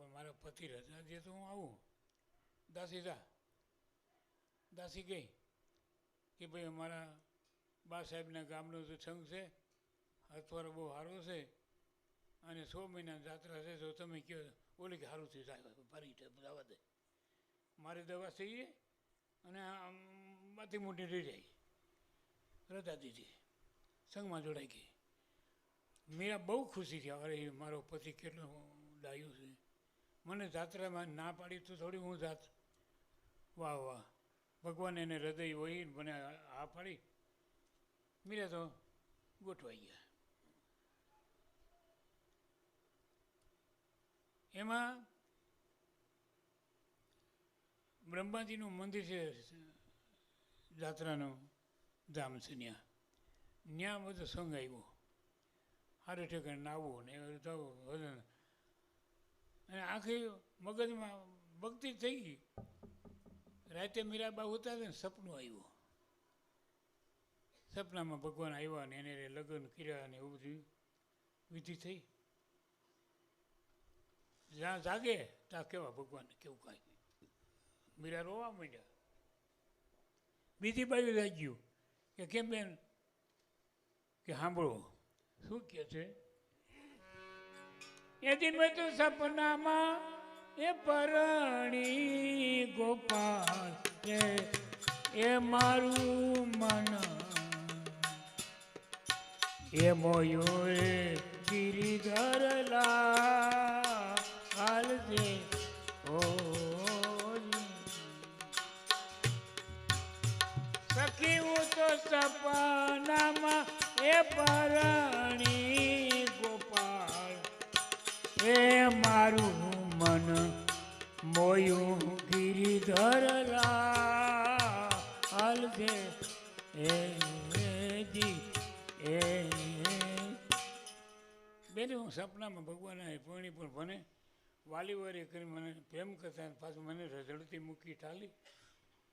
પણ મારા પતિ રજા દે તો હું આવું. દાસી જા. દાસી ગઈ કે ભાઈ અમારા બા સાહેબના ગામનો તો સંઘ છે, હથવારો બહુ સારો છે અને સો મહિના જાત્રા છે, તો તમે કહો, ઓલી કે સારું થઈ જાય ફરી દવા દે મારી દવા થઈ અને માથી મોટી રહી જાય. રજા દીધી. સંઘમાં જોડાઈ ગઈ. મીરા બહુ ખુશી થયા, અરે મારો પતિ કેટલો ડાયો છે. મને જાત્રામાં ના પાડી તો થોડી હું જાત. વાહ વાહ. ભગવાન એને હૃદય હોય મને આ પાડી. મીરા તો ગોઠવાઈ ગયા. એમાં બ્રહ્માજીનું મંદિર છે, જાત્રાનું ધામ છે ત્યાં. ત્યાં બધો સંઘ આવ્યો હારે ઠેકાણે નાવું ને એવું થવું વજન અને આખી મગજમાં ભક્તિ થઈ ગઈ. રાતે મીરાબા ઉતારે ને સપનું આવ્યું. સપનામાં ભગવાન આવ્યા ને એને લગ્ન કર્યા ને એવું બધું વિધિ થઈ. જ્યાં જાગે ત્યાં કેવા ભગવાન કેવું કાંઈ મીરા રોવા માંડ્યા. બીજી બાજુ લાગ્યું કે કેમ બેન? કે સાંભળો, શું કહે છે? એ દિન મેં સપનામાં એ પરણી ગોપાલ એ મારું મન. એ મોયુએ ગિરિધર લાલ છે. ઓ સખી હું તો સપનામાં એ પરણી એ મારું મન મોયું ગિરિધર લાલ છે. એ જી, એ બેન, હું સપનામાં ભગવાન પરણી પણ ભણે. વાલીવારી કરી મને પ્રેમ કરતા પાછું મને રઝળતી મૂકી ટાલી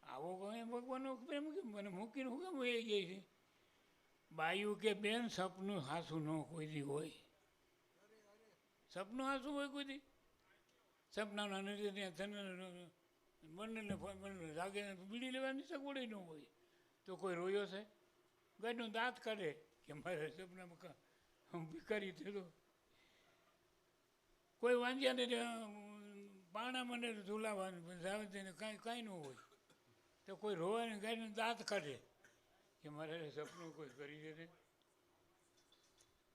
આવો કહે ભગવાનનો પ્રેમ કેમ મને મૂકીને હું કેમ વહી ગઈ છે? બાયું કે બેન, સપનું હાસું ન કોઈ હોય. સપનું હાસું હોય કોઈ દી સપનાના નજર ત્યાં બંને બંને જાગે બીડી લેવાની સગવડ ન હોય. તો કોઈ રોયો છે? ગાયનો દાંત કાઢે કે મારે સપનામાં ભિખારી થયો કોઈ વાંજ્યાને પાણા મને ઝુલાવાનું સાવધાને કાંઈ કાંઈ ન હોય. તો કોઈ રોવાને ગાયને દાંત કાઢે કે મારે સપનું કોઈ કરી દે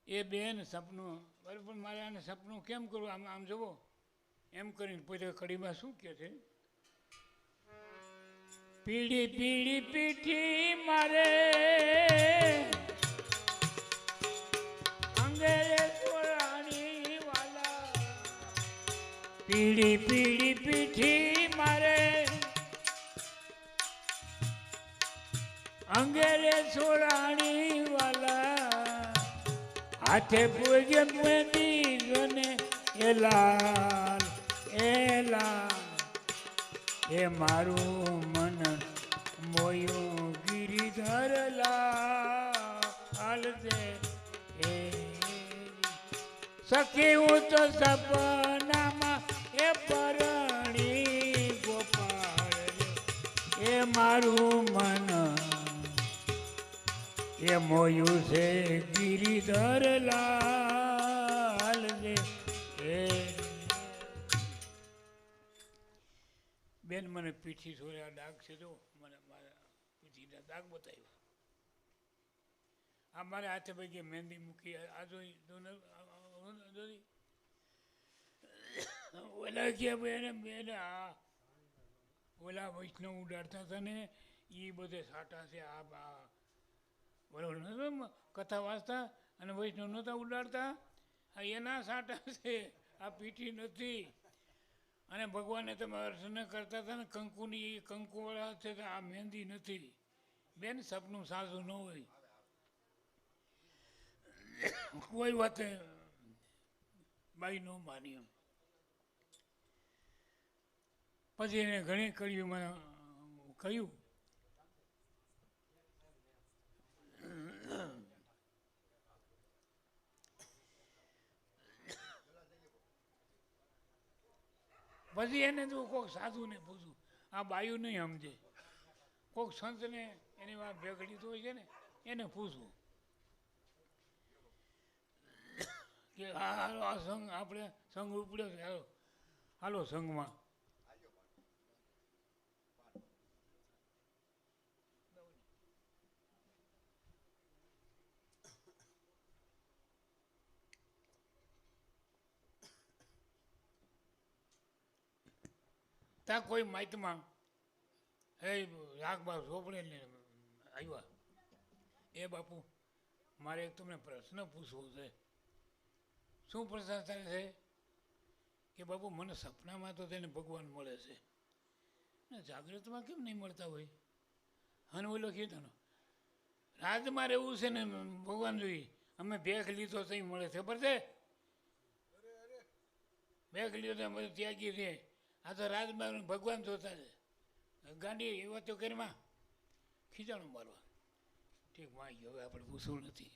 એ બેન સપનું બરાબર મારે આને સપનું કેમ કરવું આમ આમ જુઓ. એમ કરીને પછી કડીમાં શું કહે છે? પીડી પીડી પીઠી મારે પીડી પીળી પીઠી મારે અંગેરે વાલા હાથે પૂજે મેંદી જોને એલા એલા એ મારું મન મોયું ગિરિધર લાલ એ સખી હું તો સપનામાં એ પરણી ગોપાળ, એ મારું મન એ મોયું છે ગિરિધર લાલ બેન, મને પીઠી છોડ્યા ડાઘ છે જો. મને મારા પીઠીના દાગ બતાવ્યો. આ મારે હાથે પૈકી મહેંદી મૂકી, આ જોઈ ઓલા કે બેન બેન, આ ઓલા વૈષ્ણવ ઉડાડતા હતા ને એ બધે સાટા છે, આ બા બરોબર કથા વાંચતા અને વૈષ્ણવ નહોતા ઉડાડતા. આ એના સાટા છે, આ પીઠી નથી. અને ભગવાને તમે અર્ચના કરતા હતા ને, કંકુની, કંકુવાળા છે કે આ મહેંદી નથી. બેન, સપનું સાચું ન હોય. કોઈ વાતે બાઈ ન માની એમ. પછી એને ઘણી કડીઓમાં કહ્યું પછી એને તું કોઈક સાધુને પૂછું, આ બાયું નહીં સમજે. કોઈક સંતને એની વાત ભેગડી તો હોય છે ને, એને પૂછવું કે, હાલો, આ સંઘ, આપણે સંઘ ઉપડ્યો છે, હાલો. હાલો, સંઘમાં. ત્યાં કોઈ માહિતીમાં હે રાગબા ચોપડે ને આવ્યા. એ બાપુ, મારે એક તમને પ્રશ્ન પૂછવો છે. શું પ્રશ્ન થાય છે? કે બાપુ, મને સપનામાં તો તેને ભગવાન મળે છે. ને જાગૃતમાં કેમ નહીં મળતા હોય? હન ઓલો કીધું રાજમાં રહેવું છે ને ભગવાન જોઈ, અમે ભેખ લીધો તો મળે છે. ખબર છે? ભેખ લીધો તો અમે ત્યાગી છે આ તો રાજમાં ભગવાન જોતા છે ગાંડી એવા તો કરીમાં ખીજાણું મારવા. ઠીક, માં હવે આપણે પૂછવું નથી.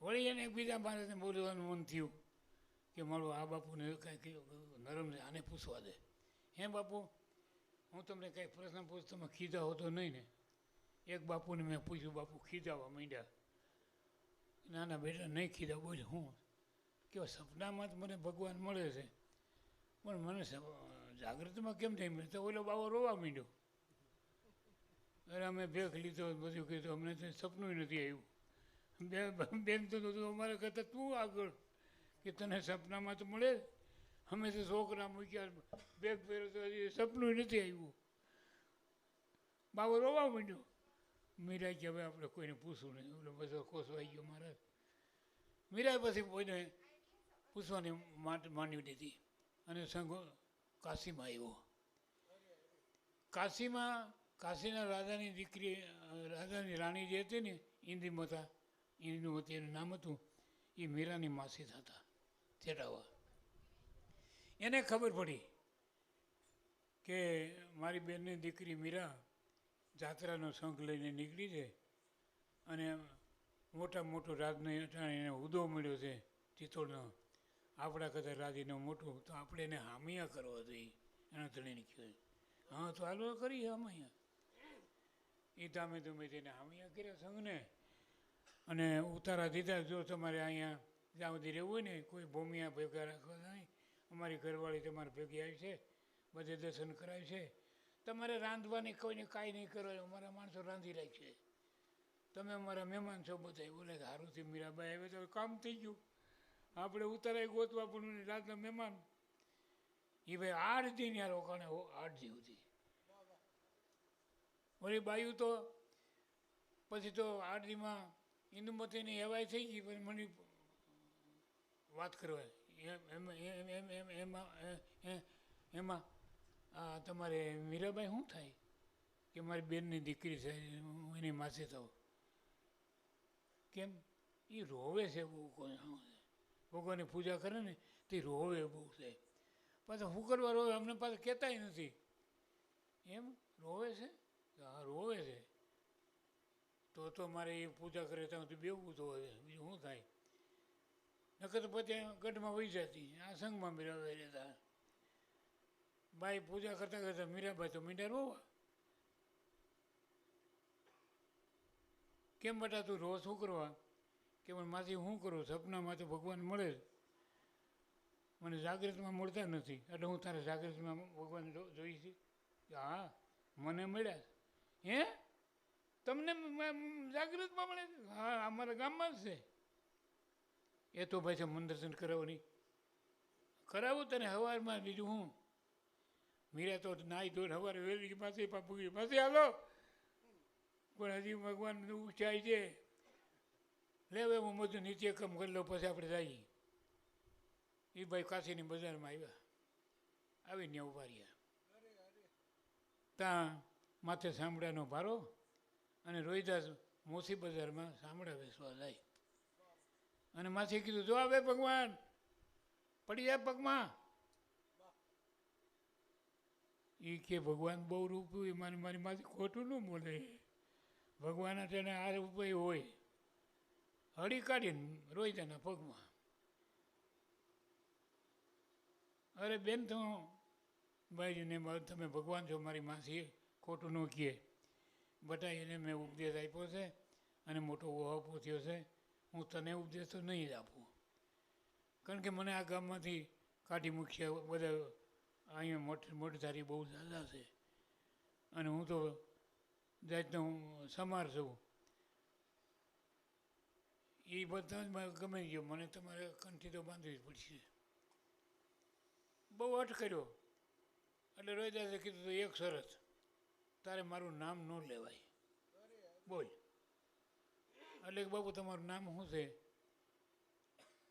વળી એને એકબીજા માણસને બોલવાનું મન થયું કે મારો આ બાપુને કાંઈ નરમ છે, આને પૂછવા દે. હે, બાપુ, હું તમને કાંઈ પ્રશ્ન તમે ખીધા હોતો નહીં ને. એક બાપુને મેં પૂછ્યું, બાપુ, ખીજાવા માંડ્યા? નાના બેટા, નહીં ખીજા બોલ, હું. કે સપનામાં જ મને ભગવાન મળે છે. પણ મને જાગૃતમાં કેમ થઈ મળે તો ઓલો બાવો રોવા માંડ્યો. અરે અમે ભેખ લીધો, બધું કીધું, અમને તો સપનું નથી આવ્યું. બેન તો તું અમારે કહેતા તું આગળ, કે તને સપનામાં તો મળે અમે તો છોકરા મૂક્યા, બેગ પહેર્યો તો હજી સપનું નથી આવ્યું. બાબો રોવા માંડ્યો. મીરા કે હવે આપણે કોઈને પૂછવું નહીં. ઓલો બધો કોસવાઈ ગયો મહારાજ મીરાએ પછી કોઈને પૂછવાની માટે માંડી દીધી અને સંઘો કાશીમાં આવ્યો. કાશીમાં કાશીના રાજાની દીકરી, રાજાની રાણી જે હતી ને ઇન્દુમતા ઇન્દુમતી એનું નામ હતું, એ મીરાની માસી થતા ચેટાવા એને ખબર પડી કે મારી બેનની દીકરી મીરા જાત્રાનો શંખ લઈને નીકળી છે અને મોટા મોટો રાજને અટાણે એને ઉદો મળ્યો છે ચિત્તોડનો. આપણા કદાચ રાજીનો મોટું તો આપણે એને હામિયા કરવા જોઈએ એના ધણીને કહ્યું હા, તો હાલો કરી હામિયા. એ ધામે ધૂમે તેને હામિયા કર્યા સંઘને અને ઉતારા દીધા, જો તમારે અહીંયા જ્યાં સુધી રહેવું હોય ને, કોઈ ભૂમિયા ભેગા રાખવા નહીં અમારી ઘરવાળી તમારે ભેગી આવી છે, બધે દર્શન કરાય છે. તમારે રાંધવાની કોઈને કાંઈ નહીં કરો, અમારા માણસો રાંધી રાખશે તમે અમારા મહેમાન છો બધા બોલે સારું હારુંથી મીરાબાઈ આવે તો કામ થઈ ગયું. આપણે ઉતારાય ગોતવા પણ રાતના મહેમાન. એ ભાઈ આઠ દિન યાર રોકાણે આઠ દી સુધી. વળી બાયું તો, પછી તો આઠ દીમાં ઇન્દુમતીની હેવાય થઈ ગઈ, પછી મને વાત કરવા, એમ એમ એમ એમ આ તમારે મીરાબાઈ શું થાય? કે મારી બેનની દીકરી છે એની માસે થાઉં. કેમ? એ રોવે છે બહુ કોઈ ભગવાનની પૂજા કરે ને, તે રોવે બહુ છે પાછા શું કરવા રોવે? અમને પાછા કહેતાય નથી. એમ? રોવે છે? હા, રોવે છે. તો તો મારે એ પૂજા કરે, ત્યાં સુધી બેવું તો હવે બીજું શું થાય? નકર તો પછી ગઢમાં વહી જતી. આ સંઘમાં મીરાબાઈ રહેતા. બાઈ પૂજા કરતા કરતા મીરાબાઈ તો મીંડા રોવા. કેમ બેટા તું રો શું કરવા? કે પણ માથી શું કરું? સપનામાં તો ભગવાન મળે જ. મને જાગૃતમાં મળતા નથી. એટલે હું તારે જાગૃતમાં ભગવાન જોઈ છે હા, મને મળ્યા હે? તમને જાગૃતમાં મળે છે? હા, અમારા ગામમાં જ છે. એ તો ભાઈ છે મન દર્શન કરાવું તને સવારમાં બીજું હું? મીરા તો નાઈ ધોઈને સવારે વહેલી પાસે પાપુગી પાસે હાલો. પણ હજી ભગવાન ઊંચાઈ છે. લે હવે હું બધું કામ કરી લઉં પછી આપણે જઈએ. એ ભાઈ કાશીની બજારમાં આવ્યા. આવીને ઊભા રહ્યા. ત્યાં માથે સાંભળાનો ભારો અને રોહિદાસ મોસી બજારમાં સાંભળા વેચવા જાય. અને માથે કીધું, જો આવે ભગવાન પડી જાય પગમાં. એ કે, ભગવાન બહુ રૂપ્યું એ મારી મારી માથે ખોટું ન બોલે. ભગવાન તેને આ રૂપે હોય. હળી કાઢીને રોહિતાના પગમાં. અરે બેન, તો ભાઈજીને તમે ભગવાન છો, મારી માસી, ખોટું ન કહે. બટા એને મેં ઉપદેશ આપ્યો છે અને મોટો ઓહો થયો છે. હું તને ઉપદેશ તો નહીં જ આપું. કારણ કે મને આ ગામમાંથી કાઢી મૂક્યા બધા અહીંયા મોટી, મોટીધારી બહુ દાદા છે. અને હું તો જાતનો સમાર છું. એ બધા જ મને ગમે ગયો મને તમારે કંઠી તો બાંધવી જ પડશે. બહુ અટ કર્યો. એટલે રોહિદાસે કીધું તો, એક શરત. તારે મારું નામ ન લેવાય. બોલ. એટલે બાબુ તમારું નામ શું છે?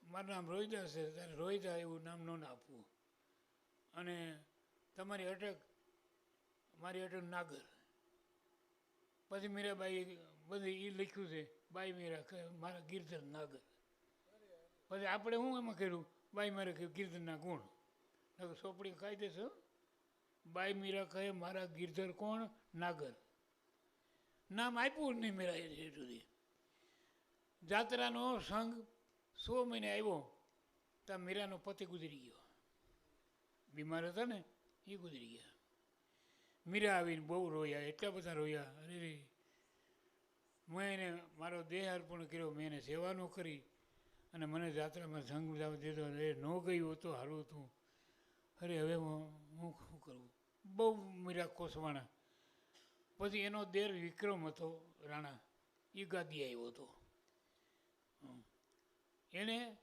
મારું નામ રોહિદાસ છે. તારે રોહિદા એવું નામ ન આપવું. અને તમારી અટક, મારી અટક નાગર. પછી મીરાબાઈ બધી એ લખ્યું છે. બાઈ મીરા કહે, મારા ગિરધર નાગર પછી આપણે શું એમાં કર્યું? બાઈ મારે કહ્યું ગિરધરના ગુણ. નકર સોપડી દેશો બાઈ મીરા કહે, મારા ગીરધર કોણ? નાગર. નામ આપ્યું જ નહીં મીરા એ સુધી. જાત્રાનો સંઘ સો મહિને આવ્યો ત્યાં મીરાનો પતિ ગુજરી ગયો. બીમાર હતા ને, એ ગુજરી ગયા. મીરા આવીને બહુ રોયા, એટલા બધા રોયા. અરે રે મેં એને મારો દેહ અર્પણ કર્યો, મેં એને સેવા ન કરી અને મને જાત્રામાં સંગ જાવ દીધો એ ન ગયું તો સારું હતું. અરે, હવે હું હું શું કરું? બહુ મીરા કોસવાણા. પછી એનો દેર વિક્રમ હતો, રાણા એ ગાદી આવ્યો હતો. એણે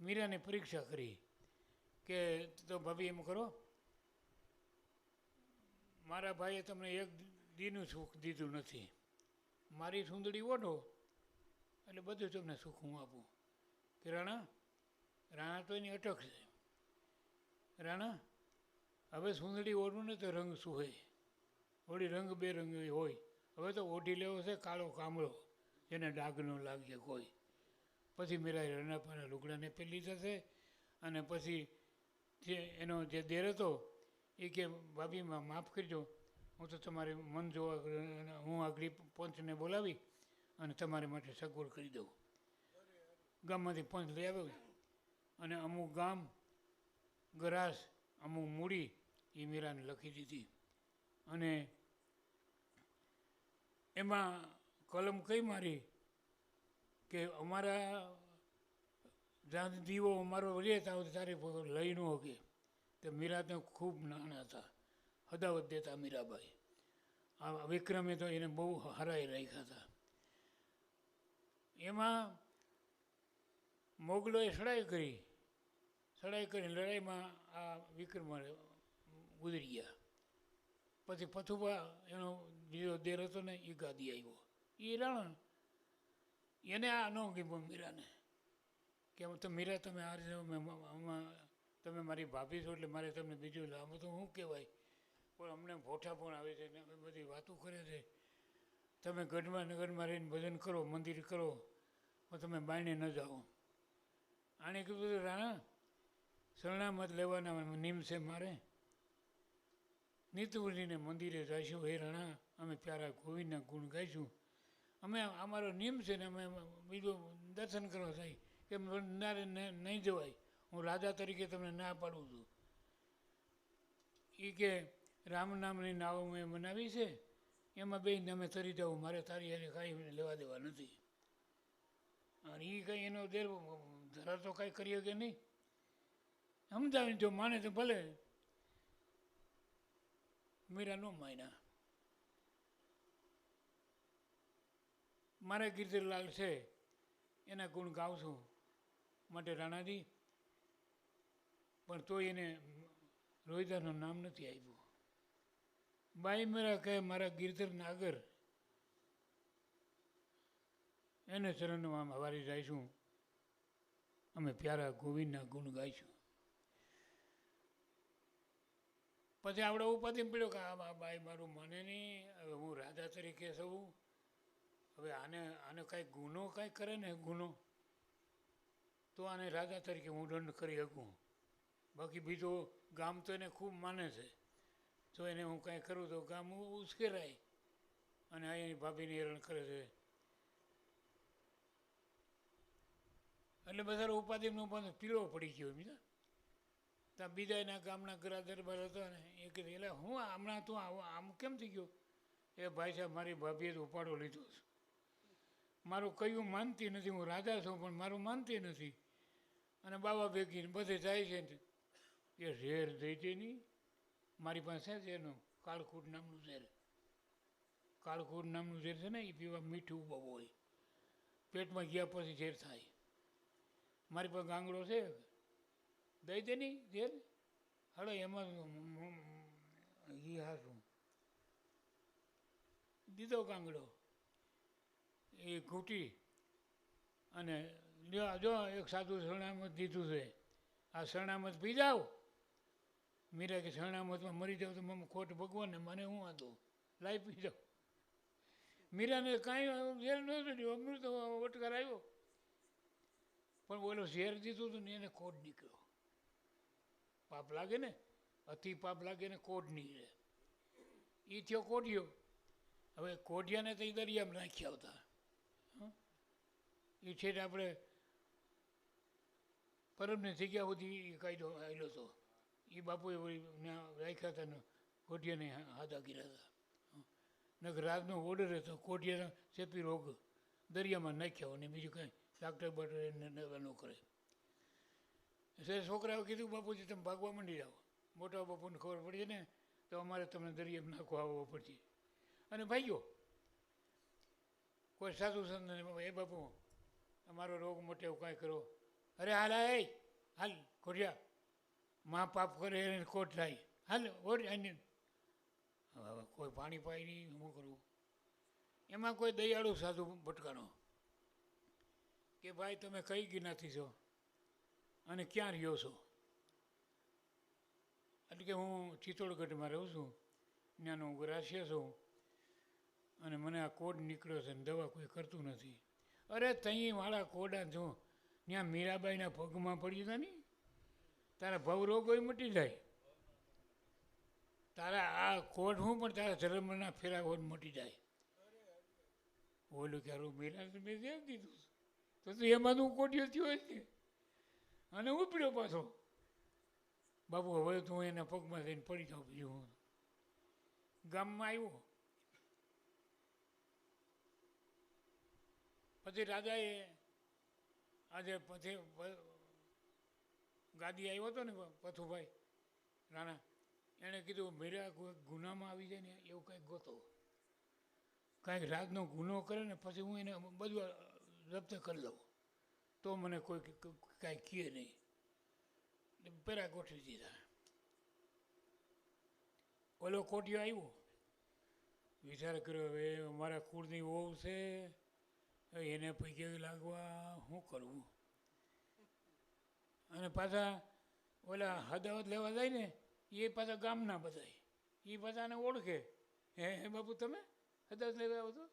મીરાને પરીક્ષા કરી કે તો ભાભી એમ કરો, મારા ભાઈએ તમને એક દીનું સુખ દીધું નથી. મારી સુંદડી ઓઢો, એટલે બધું તમને સુખ હું આપું. કે રાણા રાણા તો એની અટક છે. રાણા, હવે સુંદડી ઓઢું ને તો રંગ સુહે વળી રંગ બેરંગી હોય. હવે તો ઓઢી લેવો છે કાળો કામળો, જેને ડાઘ ન લાગે કોઈ. પછી મેરા પર લુગડાને પેલી થશે અને પછી જે એનો જે દેર હતો, એ કે, ભાભી, માફ કરજો હું તો તમારે મન જોવા, હું આગળ પંચને બોલાવી અને તમારી માટે સગવડ કરી દઉં. ગામમાંથી પંચ લઈ આવ્યો. અને અમુક ગામ, ગરાસ, અમુક મૂડી એ મીરાને લખી દીધી. અને એમાં કલમ કઈ મારી કે અમારા જ્યાં દીવો અમારો રહેતા ત્યાં ત્યારે લઈ ન શકે તે મીરાને ખૂબ નાના હતા. હદાવત દેતા મીરાબાઈ આ વિક્રમે તો એને બહુ હરાઈ રાખ્યા હતા. એમાં મોગલોએ સડાઈ કરી. સડાઈ કરી લડાઈમાં આ વિક્રમ ગુજરી ગયા. પછી પથુભા એનો બીજો દેર હતો ને એ ગાદી આવ્યો. એ રાણ એને આ ન કીધું મીરાને. કે તો મીરા તમે આ રીતે તમે મારી ભાભી છો એટલે મારે તમને બીજું લાંબુ તો શું કહેવાય? પણ અમને ભોઠા પણ આવે છે ને બધી વાતો કરે છે તમે ગઢમાં નગરમાં રહીને ભજન કરો, મંદિર કરો, પણ તમે બાયણે ન જાઓ. આણે કીધું રાણા શરણામત લેવાના નિમ છે મારે. નીતુજીને મંદિરે જઈશું. હે રાણા, અમે પ્યારા ગોવિંદના ગુણ ગાઈશું. અમે અમારો નિયમ છે ને અમે બીજું દર્શન કરવા જાય. કે નારે નહીં જવાય. હું રાજા તરીકે તમને ના પાડું છું. એ કે રામ નામની નાવો મેં મનાવી છે. એમાં બે તમે તરી જાઓ મારે તારી હારે કાંઈ લેવા દેવા નથી. અને એ કંઈ એનો દેર ધરા તો કાંઈ કરીએ કે નહીં. સમજાવીને જો માને તો ભલે. મીરા નો માયના મારા કીર્તિલાલ છે. એના ગુણ ગાઉં છું માટે રાણાજી. પણ તો એને રોહિદાનું નામ નથી આપ્યું. બાઈ મેરા કહે, મારા ગિરધર નાગર, એને ચરણમાં વારી જાઈશું. અમે પ્યારા ગોવિંદના ગુણ ગાઈશું. પછી આપણે ઉપાધિ પડ્યો કે, આ બાઈ મારું મને નહીં, હવે હું રાજા તરીકે છું હવે આને આને કાંઈ ગુનો કાંઈ કરે ને ગુનો? તો આને રાજા તરીકે હું દંડ કરી શકું. બાકી બીજો ગામ તો એને ખૂબ માને છે. તો એને હું કાંઈ કરું તો ગામ ઉશ્કેરાય. અને અહીંની ભાભીને હેરાન કરે છે. એટલે બધા ઉપાધિનો પણ પીળો પડી ગયો બીજા ત્યાં બીજા એના ગામના ઘરા દરબાર હતા ને, એ કીધું એટલે હું હમણાં તું આવો આમ કેમ થઈ ગયો? એ ભાઈ સાહેબ, મારી ભાભીએ તો ઉપાડો લીધો છે. મારું કયું માનતી નથી, હું રાજા છું, પણ મારું માનતી નથી. અને બાબા ભેગી બધે જાય છે એ ઝેર દઈ નહીં મારી પાસે છે એનું? કાળખૂટ નામનું ઝેર. કાળખૂટ નામનું ઝેર છે ને, એ પીવા મીઠું બહુ હોય. પેટમાં ગયા પછી ઝેર થાય. મારી પાસે ગાંગડો છે. દઈ દે નહીં ઝેર. હાલો, એમાં હા શું દીધો ગાંગડો. એ ઘૂંટી. અને લ્યો જો એક સાધુ શરણામત દીધું છે. આ શરણામત પી જાઓ. મીરા કે શરણામતમાં મરી જાવ તો મમ્મી ખોટ ભગવાન ને મને હું વાંધો લાઈ પી જાઉં. મીરાને કાંઈ ઝેર ન દીધું અમૃત વટકાર આવ્યો. પણ બોલો, ઝેર દીધું હતું ને એને કોડ નીકળ્યો. પાપ લાગે ને? અતિ પાપ લાગે ને કોડ નીકળે. એ થયો કોડિયો હવે કોઢિયાને તો એ દરિયામાં નાખી આવતા? એ છે આપણે પરમની જગ્યા સુધી એ કાયદો આવેલો હતો. એ બાપુએ રાખ્યા હતા ને કોઢિયાને હાથા કર્યા હતા. હં. નકર રાતનો ઓર્ડર હતો કોઢિયાનો ચેપી રોગ દરિયામાં નાખ્યા અને બીજું કાંઈ ડાક્ટર બાક્ટર નવા ન ન કરે. એટલે છોકરાઓ કીધું, બાપુજી, તમે ભાગવા માંડી જાઓ. મોટા બાપુને ખબર પડી ને, તો અમારે તમને દરિયામાં નાખવા આવવો પડશે. અને ભાઈઓ, કોઈ સાધુ સંત એ બાપુ, અમારો રોગ મોટે એવું કાંઈ કરો. અરે હાલ હાલ ખોડિયા મા પાપ કરે એને કોટ થાય. હાલ, ઓર અન્ય. હવે કોઈ પાણી પાય નહીં, શું કરવું? એમાં કોઈ દયાળુ સાધુ ભટકાણો. કે ભાઈ, તમે કઈ ગિનાથી છો? અને ક્યાં રહ્યો છો? એટલે કે હું ચિત્તોડગઢમાં રહું છું. ત્યાંનો હું ગ્રાસ્ય છું. અને મને આ કોડ નીકળ્યો છે ને દવા કોઈ કરતું નથી. અરે તહીં વાળા કોડા જો, ત્યાં મીરાબાઈના પગમાં પડી હતા ને? તારા ભવ રોગોય મટી જાય. તારા આ કોડ હું પણ તારા ધર્મના ફેરા મટી જાય. ઓલું ક્યારું મેરા મેં દે દીધું તો તું એમાં હું કોટ્યો થયો જ ને અને ઉપડ્યો પાછો. બાબુ હવે તો હું એના પગમાં જઈને પડી જાઉં બીજું હું. ગામમાં આવ્યો. પછી રાજાએ આજે પછી ગાદી આવ્યો હતો ને પથુભાઈ, રાણા, એણે કીધું, મેરા ગુનામાં આવી જાય ને એવું કંઈક ગોતો. કાંઈક રાતનો ગુનો કરે ને પછી હું એને બધું જપ્ત કરી લઉં. તો મને કોઈ કાંઈ કહે નહીં. એટલે ગોઠવી દીધા. ઓલો કોટિયો આવ્યો. વિચાર કર્યો, હવે અમારા કુળની વહુ છે એને પૈકે લાગવા શું કરવું અને પાછા ઓલા હદાવત લેવા જાય ને, એ પાછા ગામના બધા એ બધાને ઓળખે. હે હે બાપુ, તમે હદાવત લેવા આવો તો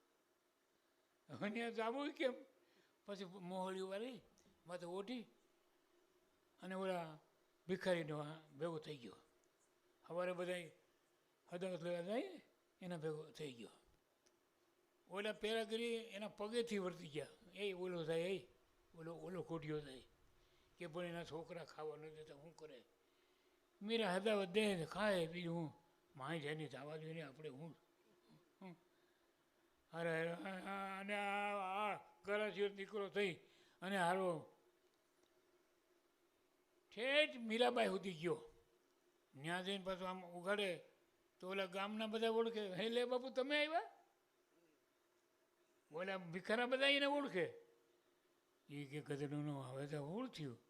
ત્યાં જાવું કેમ? પછી મોહળી વાળી માથે ઓઢી અને ઓલા ભિખારીનો ભેગો થઈ ગયો. સવારે બધા હદાવત લેવા જાય એના ભેગો થઈ ગયો. ઓલા પેરાગરી એના પગેથી વર્તી ગયા. એ ઓલો થાય એ ઓલો ઓલો ખોટ્યો થાય કે પણ એના છોકરા ખાવા ન દેતા, શું કરે? મીરા હદાવત દે ખાય, બીજું હું માય જેની જવા જોઈએ આપણે હું. અરે, અને આ ગરાજીઓ દીકરો થઈ, અને હારો ઠેઠ મીરાબાઈ સુધી ગયો. ત્યાં જઈને પાછું આમ ઉઘાડે, તો ઓલા ગામના બધા ઓળખે. હે લે બાપુ, તમે આવ્યા? ઓલા ભિખારા બધા એને ઓળખે. એ કે ગધડું હવે તો ઓળખ્યું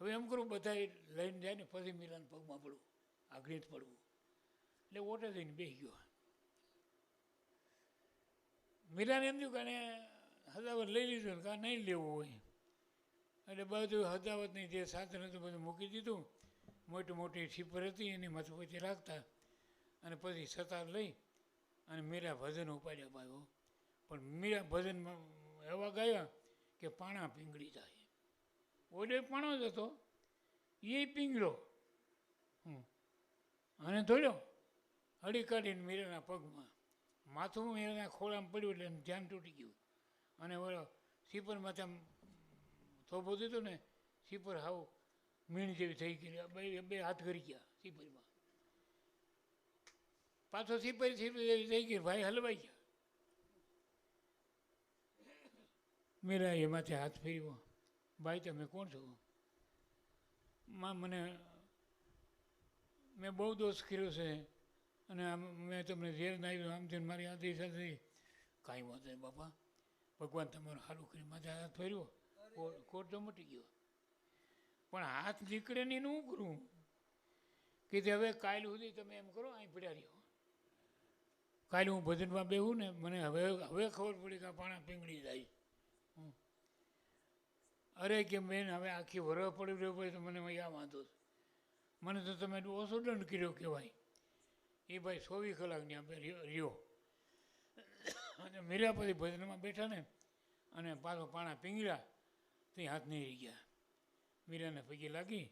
હવે એમ કરું બધા લઈને જાય ને પછી મિલાન પગમાં પડવું આગળ પડવું. એટલે ઓટે જઈને બેસી ગયો. મીરાને એમ થયું કે હદાવત લઈ લીધું ને કાં નહીં લેવું હોય. એટલે બધું હદાવતની જે સાધન હતું બધું મૂકી દીધું. મોટી મોટી છીપર હતી, એની માથે પછી રાખતા અને પછી સતાર લઈ અને મીરા ભજન ઉપાડ્યા પાયો પણ મીરા ભજનમાં એવા ગયા કે પાણા પીંગળી જાય. ઓલે પાણો જ હતો. એ પીંગળો. હમ. અને ધોડ્યો હળી કાઢીને મીરાના પગમાં. માથું મીરાના ખોળામાં પડ્યું એટલે ધ્યાન તૂટી ગયું. અને ઓલો સીપર માથે થોભો દીધો ને સીપર હાવ મીણ જેવી થઈ ગઈ. બે બે હાથ કરી ગયા સીપરમાં પાછો સીપર સીપરી જેવી થઈ ગઈ, ભાઈ હલવાઈ ગયા. મીરા માથે હાથ ફેર્યો ભાઈ તમે કોણ છો? માં મને મેં બહુ દોષ કર્યો છે અને આમ મેં તમને ઝેર નાખ્યું આમ થઈને મારી હાથ સાથે કાંઈ વાંધો નહીં બાપા. ભગવાન તમારું સારું કરી માથે હાથ ફેર્યો. કોટ તો મટી ગયો. પણ હાથ નીકળે નહીં શું કરું? કે હવે કાલ સુધી તમે એમ કરો અહીં પડ્યા રહ્યો. કાલે હું ભજનમાં બેહું ને મને હવે હવે ખબર પડી કે આ પાણા પીંગળી જાય. અરે કે બેન, હવે આખી વરવા પડી રહ્યો પછી તો મને આ વાંધો છે. મને તો તમે ઓછો દંડ કર્યો કહેવાય. એ ભાઈ ચોવીસ કલાકની આપણે રહ્યો અને મીર્યા પછી ભજનમાં બેઠા ને, અને પાછો પાણા પીંગળ્યા તે હાથ નહીં રહી ગયા. મીરાને પગી લાગી,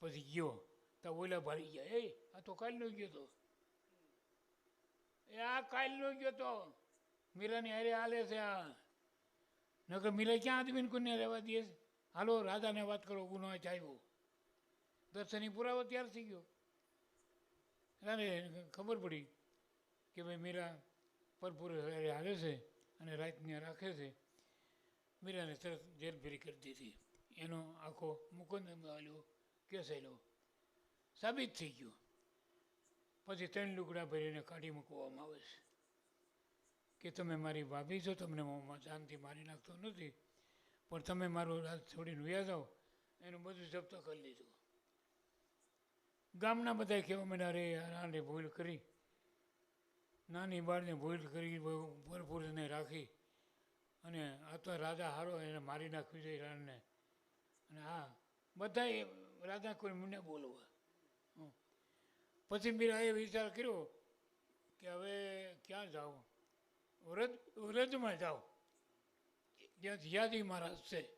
પછી ગયો. તો ઓલા ભાળી ગયા. એ, આ તો કાલનો ગયો તો. એ, આ કાલનો ગયો તો. મીરાની હારે હાલે છે આ. નકર મીરા ક્યાં આદમીને કોઈને રહેવા દે હાલો રાધાને વાત કરો, ગુનો ચાલ્યો દર્શની પુરાવો તૈયાર થઈ ગયો. ત્યારે ખબર પડી કે ભાઈ મીરા પરપુર હાલે છે અને રાતને રાખે છે. મીરાને તરત જેલ ફેરી કરી દીધી. એનો આખો મુકુંદ આવ્યો કેસ આવ્યો સાબિત થઈ ગયો. પછી ત્રણ લુગડા ભરીને કાઢી મૂકવામાં આવે છે. કે તમે મારી ભાભી છો, તમને હું શાંતિ મારી નાખતો નથી, પણ તમે મારું રાત છોડીને વ્યા જાઓ, એનું બધું જપ્ત કરી લીધું. ગામના બધા કહેવા માંડ્યા, અરે આને ભૂલ કરી. નાની બાળને ભૂલ કરી ભરપૂરને રાખી, અને આ તો રાજા હારો, એને મારી નાખ્યું છે રાણને. અને હા બધાએ રાજા કોઈ મને બોલવા. પછી મીરાએ વિચાર કર્યો કે હવે ક્યાં જાઉં? વ્રજ વ્રજમાં જાઓ. જ્યાં જીયાજી મહારાજ છે.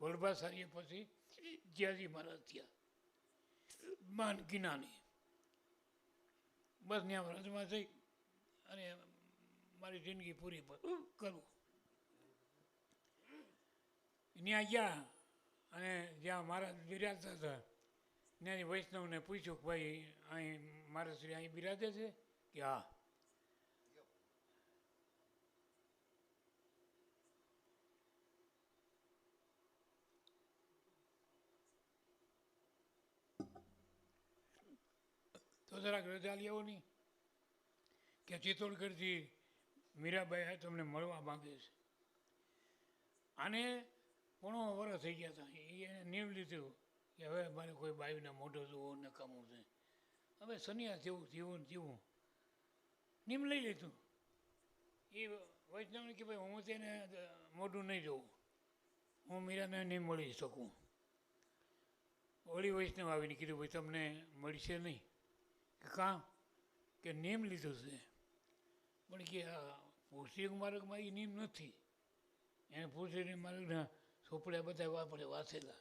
વડભા સારીએ પછી જીયાજી મહારાજ થયા. માન કિનાની બસ ત્યાં વ્રજમાં જઈ અને મારી જિંદગી પૂરી કરું. ત્યાં ગયા અને જ્યાં મહારાજ બિરાજતા હતા ત્યાંની વૈષ્ણવને પૂછ્યું કે ભાઈ, અહીં મારા શ્રી અહીં બિરાજે છે? કે હા. જરાક રજા લેવાની કે ચિત્તોડગઢથી મીરાબાઈ તમને મળવા માંગે છે. આને પોણો વર્ષ થઈ ગયા હતા એને નિર્ણય લીધું કે હવે મારે કોઈ બાયુને મોઢો જોવો, નકામું છે. હવે સન્યાસ જેવું જીવન જીવું. નિમ લઈ લીધું. એ વૈષ્ણવને કે ભાઈ હું તેને મોઢું નહીં જોઉં. હું મીરાને નહીં મળી શકું. ઓળી વૈષ્ણવ આવીને કીધું, ભાઈ, તમને મળશે નહીં. કે કાં કે નિયમ લીધો છે? પણ કે આ પુરુષિક માર્ગમાં એ નિયમ નથી. એને પુરુષિક માર્ગના ચોપડ્યા બધા આપણે વાંચેલા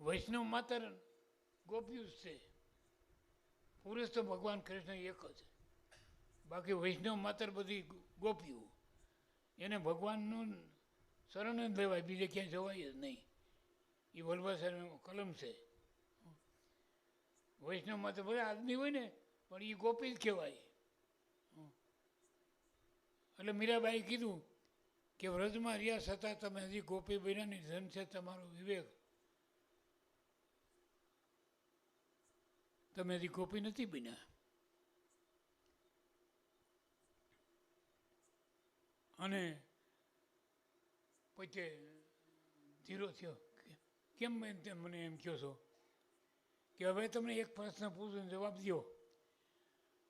વૈષ્ણવ માતર ગોપ્યું જ છે. પુરુષ તો ભગવાન કૃષ્ણ એક જ. બાકી વૈષ્ણવ માત્ર બધી ગોપ્યું એને ભગવાનનું શરણ જ લેવાય, બીજે ક્યાંય જવાય જ નહીં. એ વલ્લભા કલમ છે. વૈષ્ણવમાં તો બધા આદમી હોય ને, પણ એ ગોપી જ કહેવાય. એટલે મીરાબાઈ કીધું કે વ્રજમાં રહ્યા છતાં તમે હજી ગોપી બન્યાની ધન છે તમારો વિવેક. તમે હજી ગોપી નથી બન્યા. અને પછી ધીરો થયો. કેમ મને એમ કહો છો? કે હવે તમને એક પ્રશ્ન પૂછું જવાબ દો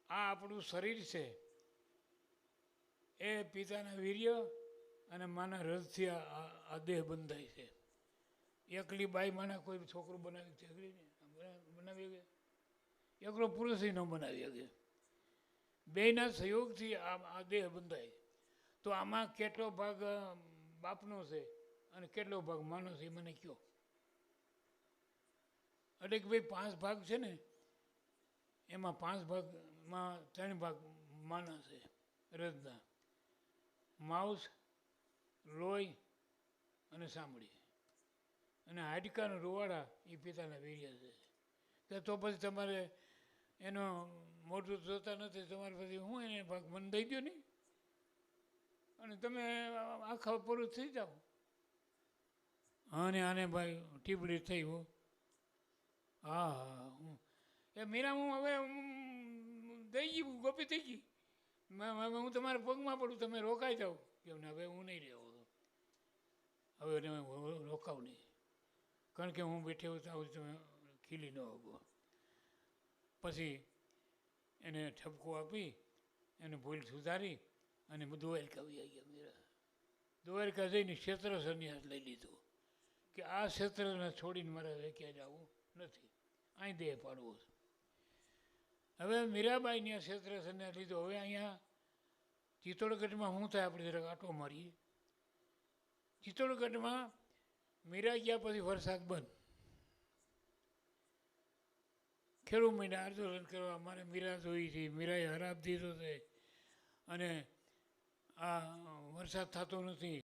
આ આપણું શરીર છે. એ પિતાના વીર્ય અને માના રસથી આ- દેહ બંધાય છે. એકલી બાઈ માના કોઈ છોકરું બનાવી શકે એકલી ને બનાવી શકે. એકલો પુરુષ ન બનાવી શકે. બેયના સહયોગથી આ આ દેહ બંધાય. તો આમાં કેટલો ભાગ બાપનો છે અને કેટલો ભાગ માનો છે મને કયો એટલે કે ભાઈ પાંચ ભાગ છે ને, એમાં પાંચ ભાગમાં ત્રણ ભાગ માના છે, રજના. માઉસ, લોહી અને સાંભળી. અને હાડકાના રૂવાડા એ પિતાના વીર્ય છે. તો પછી તમારે એનો મોઢું જોતા નથી, તમારે પછી હું એને ભાગ મન દઈ દો નહીં અને તમે આખા પૂરું થઈ જાઓ. અને આને ભાઈ ટીપડી થઈ હો. હા હા, હું એ મીરા, હું હવે દઈ ગઈ ગોપી થઈ ગઈ. હવે હું તમારા પગમાં પડું, તમે રોકાઈ જાઓ. કેમ હવે હું નહીં રહેવું હવે તમે રોકાવ નહીં. કારણ કે હું બેઠે આવું તમે ખીલી ન હગો પછી એને ઠપકો આપી, એને ભૂલ સુધારી, અને દ્વારકા આવી ગયા મીરા. દ્વારકા જઈને ક્ષેત્ર સંન્યાસ લઈ લીધો. કે આ ક્ષેત્રને છોડીને મારે ક્યાં જવું નથી. અહીં દેહ પાડવો છે. હવે મીરાબાઈની ક્ષેત્ર લીધો. હવે અહીંયા ચિત્તોડગઢમાં શું થાય? આપણે જરાક આટો મારીએ. ચિત્તોડગઢમાં મીરા ગયા પછી વરસાદ બંધ. ખેડૂત મહિના આંદોલન કરવા અમારે મીરા જોઈ છે. મીરાએ હરાબ દીધો છે. અને આ વરસાદ થતો નથી.